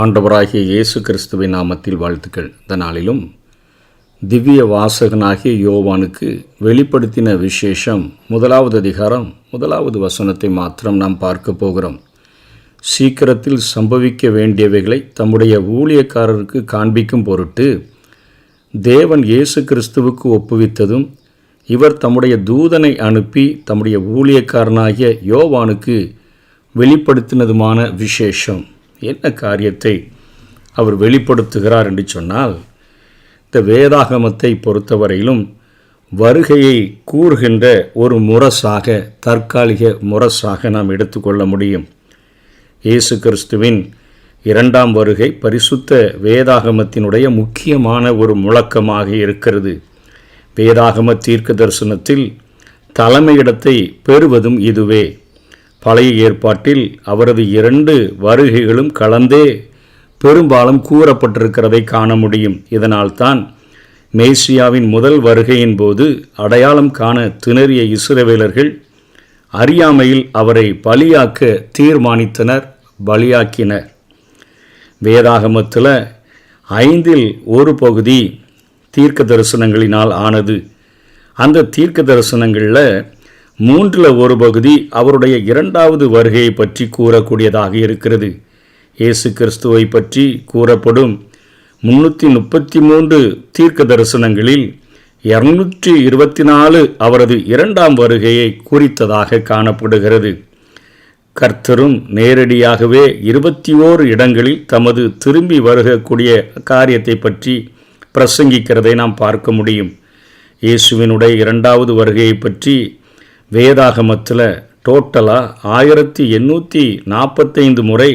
ஆண்டவராகிய இயேசு கிறிஸ்துவின் நாமத்தில் வாழ்த்துக்கள். இந்த நாளிலும் திவ்ய வாசகனாகிய யோவானுக்கு வெளிப்படுத்தின விசேஷம் முதலாவது அதிகாரம் முதலாவது வசனத்தை மாத்திரம் நாம் பார்க்க போகிறோம். சீக்கிரத்தில் சம்பவிக்க வேண்டியவைகளை தம்முடைய ஊழியக்காரருக்கு காண்பிக்கும் பொருட்டு தேவன் இயேசு கிறிஸ்துவுக்கு ஒப்புவித்ததும் இவர் தம்முடைய தூதனை அனுப்பி தம்முடைய ஊழியக்காரனாகிய யோவானுக்கு வெளிப்படுத்தினதுமான விசேஷம். என்ன காரியத்தை அவர் வெளிப்படுத்துகிறார் என்று சொன்னால் இந்த வேதாகமத்தை பொறுத்தவரையிலும் வருகையை கூறுகின்ற ஒரு முரசாக தற்காலிக முரசாக நாம் எடுத்துக்கொள்ள முடியும். இயேசு கிறிஸ்துவின் இரண்டாம் வருகை பரிசுத்த வேதாகமத்தினுடைய முக்கியமான ஒரு முழக்கமாக இருக்கிறது. வேதாகம தீர்க்க தரிசனத்தில் தலைமையிடத்தை பெறுவதும் இதுவே. பழைய ஏற்பாட்டில் அவரது இரண்டு வருகைகளும் கலந்தே பெரும்பாலும் கூறப்பட்டிருக்கிறதை காண முடியும். இதனால்தான் மேசியாவின் முதல் வருகையின் போது அடையாளம் காண திணறிய இஸ்ரவேலர்கள் அறியாமையில் அவரை பலியாக்க தீர்மானித்தனர் பலியாக்கினர். வேதாகமத்தில் ஐந்தில் ஒரு பகுதி தீர்க்க தரிசனங்களினால் ஆனது. அந்த தீர்க்க தரிசனங்களில் மூன்றில் ஒரு பகுதி அவருடைய இரண்டாவது வருகையை பற்றி கூறக்கூடியதாக இருக்கிறது. இயேசு கிறிஸ்துவை பற்றி கூறப்படும் முன்னூற்றி முப்பத்தி மூன்று தீர்க்க தரிசனங்களில் இருநூற்றி இருபத்தி நாலு அவரது இரண்டாம் வருகையை குறித்ததாக காணப்படுகிறது. கர்த்தரும் நேரடியாகவே இருபத்தி ஓரு இடங்களில் தமது திரும்பி வருகக்கூடிய காரியத்தை பற்றி பிரசங்கிக்கிறதை நாம் பார்க்க முடியும். இயேசுவினுடைய இரண்டாவது வருகையை பற்றி வேதாகமத்தில் டோட்டலாக ஆயிரத்தி எண்ணூற்றி நாற்பத்தைந்து முறை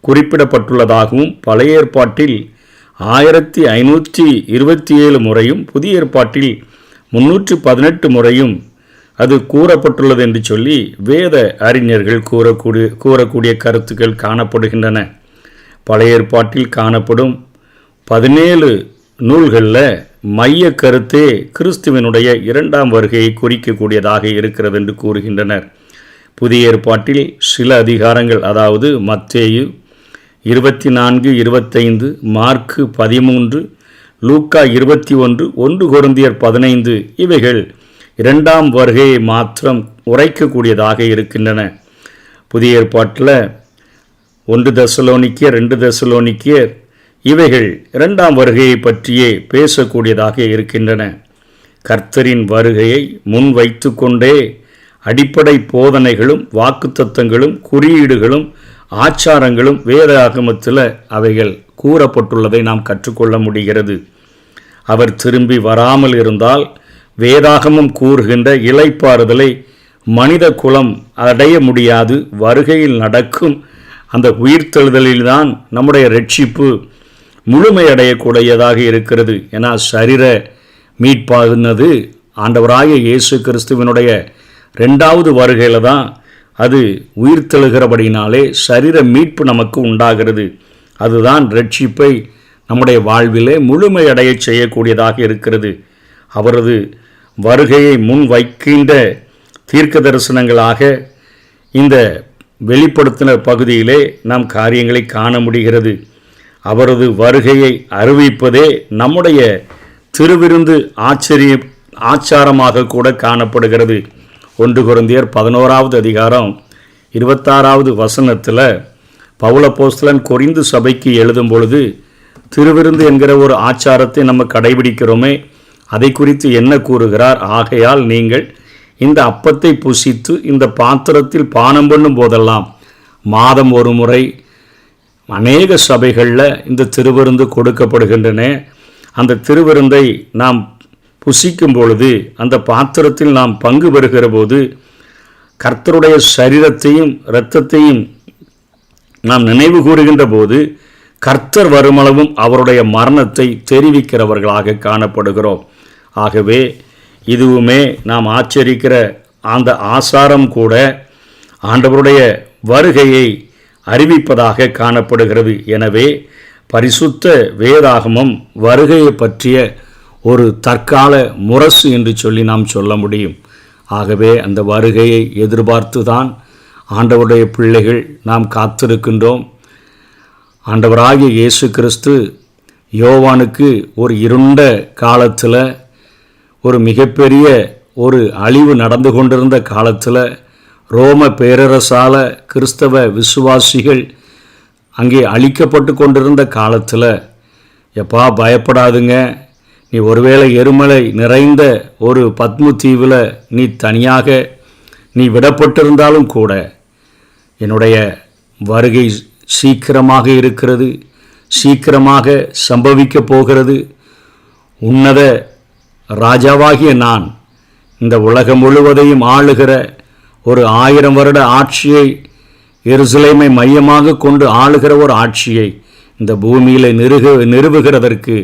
குறிப்பிடப்பட்டுள்ளதாகவும் பழைய ஏற்பாட்டில் ஆயிரத்தி ஐநூற்றி இருபத்தி ஏழு முறையும் புதிய ஏற்பாட்டில் முன்னூற்றி பதினெட்டு முறையும் அது கூறப்பட்டுள்ளது என்று சொல்லி வேத அறிஞர்கள் கூறக்கூடிய கூறக்கூடிய கருத்துக்கள் காணப்படுகின்றன. பழைய ஏற்பாட்டில் காணப்படும் பதினேழு நூல்களில் மைய கருத்தே கிறிஸ்துவனுடைய இரண்டாம் வருகையை குறிக்கக்கூடியதாக இருக்கிறது என்று கூறுகின்றனர். புதிய ஏற்பாட்டில் சில அதிகாரங்கள் அதாவது மத்தேயு இருபத்தி நான்கு இருபத்தைந்து மார்க்கு பதிமூன்று லூக்கா இருபத்தி ஒன்று ஒன்று குருந்தியர் பதினைந்து இவைகள் இரண்டாம் வருகையை மாத்திரம் உரைக்கக்கூடியதாக இருக்கின்றன. புதிய ஏற்பாட்டில் ஒன்று தசலோனிக்கியர் ரெண்டு தசலோனிக்கியர் இவைகள் இரண்டாம் வருகையை பற்றியே பேசக்கூடியதாக இருக்கின்றன. கர்த்தரின் வருகையை முன் வைத்து கொண்டே அடிப்படை போதனைகளும் வாக்குத்தத்தங்களும் குறியீடுகளும் ஆச்சாரங்களும் வேத ஆகமத்தில் அவைகள் கூறப்பட்டுள்ளதை நாம் கற்றுக்கொள்ள முடிகிறது. அவர் திரும்பி வராமல் இருந்தால் வேதாகமம் கூறுகின்ற இலைப்பாறுதலை மனித குலம் அடைய முடியாது. வருகையில் நடக்கும் அந்த உயிர்த்தெழுதலில்தான் நம்முடைய ரட்சிப்பு முழுமையடையக்கூடியதாக இருக்கிறது. ஏன்னா சரீர மீட்பாகுனது ஆண்டவராய இயேசு கிறிஸ்துவனுடைய ரெண்டாவது வருகையில் தான் அது உயிர்த்தெழுகிறபடினாலே சரீர மீட்பு நமக்கு உண்டாகிறது. அதுதான் ரட்சிப்பை நம்முடைய வாழ்விலே முழுமையடைய செய்யக்கூடியதாக இருக்கிறது. அவரது வருகையை முன் வைக்கின்ற தீர்க்க தரிசனங்களாக இந்த வெளிப்படுத்தின பகுதியிலே நாம் காரியங்களை காண முடிகிறது. அவரது வருகையை அறிவிப்பதே நம்முடைய திருவிருந்து ஆச்சரிய ஆச்சாரமாக கூட காணப்படுகிறது. ஒன்று குருந்தியர் பதினோராவது அதிகாரம் இருபத்தாறாவது வசனத்தில் பவுலப்போஸ்தலன் கொரிந்து சபைக்கு எழுதும் பொழுது திருவிருந்து என்கிற ஒரு ஆச்சாரத்தை நம்ம கடைபிடிக்கிறோமே அதை குறித்து என்ன கூறுகிறார்? ஆகையால் நீங்கள் இந்த அப்பத்தை புசித்து இந்த பாத்திரத்தில் பானம் பண்ணும் போதெல்லாம் மாதம் ஒரு முறை அநேக சபைகளில் இந்த திருவிருந்து கொடுக்கப்படுகின்றன. அந்த திருவிருந்தை நாம் புசிக்கும் பொழுது அந்த பாத்திரத்தில் நாம் பங்கு பெறுகிற போது கர்த்தருடைய சரீரத்தையும் இரத்தத்தையும் நாம் நினைவு கூறுகின்ற போது கர்த்தர் வருமளவும் அவருடைய மரணத்தை தெரிவிக்கிறவர்களாக காணப்படுகிறோம். ஆகவே இதுவுமே நாம் ஆச்சரிக்கிற அந்த ஆசாரம் கூட ஆண்டவருடைய வருகையை அறிவிப்பதாக காணப்படுகிறது. எனவே பரிசுத்த வேதாகமம் வருகையை பற்றிய ஒரு தற்கால முரசு என்று சொல்லி நாம் சொல்ல முடியும். ஆகவே அந்த வருகையை எதிர்பார்த்து தான் ஆண்டவருடைய பிள்ளைகள் நாம் காத்திருக்கின்றோம். ஆண்டவராகிய இயேசு கிறிஸ்து யோவானுக்கு ஒரு இருண்ட காலத்தில் ஒரு மிகப்பெரிய ஒரு அழிவு நடந்து கொண்டிருந்த காலத்தில் ரோம பேரரசால கிறிஸ்தவ விசுவாசிகள் அங்கே அழிக்கப்பட்டு கொண்டிருந்த காலத்தில் எப்பா பயப்படாதுங்க. நீ ஒருவேளை எருமலை நிறைந்த ஒரு பத்மு தீவில் நீ தனியாக நீ விடப்பட்டிருந்தாலும் கூட என்னுடைய வருகை சீக்கிரமாக இருக்கிறது சீக்கிரமாக சம்பவிக்கப் போகிறது. உன்னத ராஜாவாகிய நான் இந்த உலகம் முழுவதையும் ஆளுகிற ஒரு ஆயிரம் வருட ஆட்சியை எருசலேமை மையமாக கொண்டு ஆளுகிற ஒரு ஆட்சியை இந்த பூமியில் நிறுக நிறுவுகிறதற்கு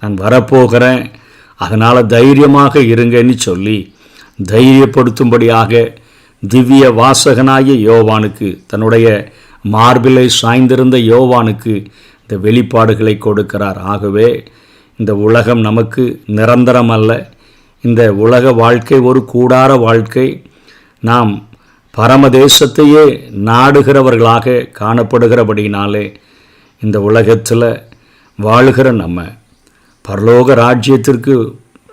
நான் வரப்போகிறேன். அதனால் தைரியமாக இருங்கன்னு சொல்லி தைரியப்படுத்தும்படியாக திவ்ய வாசகனாகிய யோவானுக்கு தன்னுடைய மார்பிலை சாய்ந்திருந்த யோவானுக்கு இந்த வெளிப்பாடுகளை கொடுக்கிறார். ஆகவே இந்த உலகம் நமக்கு நிரந்தரம் அல்ல இந்த உலக வாழ்க்கை ஒரு கூடார வாழ்க்கை. நாம் பரமதேசத்தையே நாடுகிறவர்களாக காணப்படுகிறபடினாலே இந்த உலகத்தில் வாழுகிற நம்ம பரலோக ராஜ்யத்திற்கு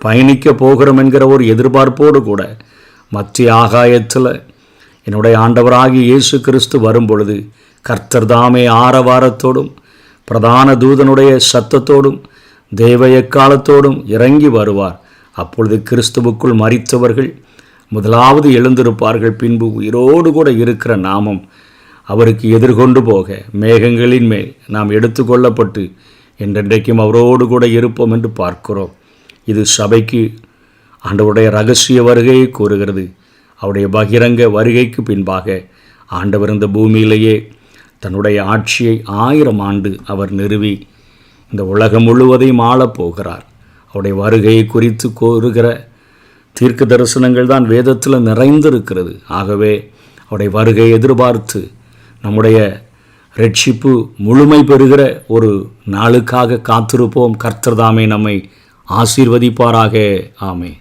பயணிக்க போகிறோம் என்கிற ஒரு எதிர்பார்ப்போடு கூட மத்திய ஆகாயத்தில் என்னுடைய ஆண்டவராகி இயேசு கிறிஸ்து வரும் பொழுது கர்த்தர் தாமே ஆரவாரத்தோடும் பிரதான தூதனுடைய சத்தத்தோடும் தேவ எக்காலத்தோடும் இறங்கி வருவார். அப்பொழுது கிறிஸ்துவுக்குள் மறித்தவர்கள் முதலாவது எழுந்திருப்பார்கள் பின்பு உயிரோடு கூட இருக்கிற நாமம் அவருக்கு எதிர்கொண்டு போக மேகங்களின் மேல் நாம் எடுத்துக்கொள்ளப்பட்டு என்றென்றைக்கும் அவரோடு கூட இருப்போம் என்று பார்க்கிறோம். இது சபைக்கு ஆண்டவருடைய ரகசிய வருகையை கூறுகிறது. அவருடைய பகிரங்க வருகைக்கு பின்பாக ஆண்டவர் இந்த பூமியிலேயே தன்னுடைய ஆட்சியை ஆயிரம் ஆண்டு அவர் நிறுவி இந்த உலகம் முழுவதையும் ஆளப்போகிறார் அவருடைய வருகையை குறித்து கூறுகிற தீர்க்க தரிசனங்கள் தான் வேதத்தில் நிறைந்திருக்கிறது. ஆகவே அவருடைய வருகை எதிர்பார்த்து நம்முடைய ரட்சிப்பு முழுமை பெறுகிற ஒரு நாளுக்காக காத்திருப்போம். கர்த்தர்தாமே நம்மை ஆசீர்வதிப்பாராக. ஆமே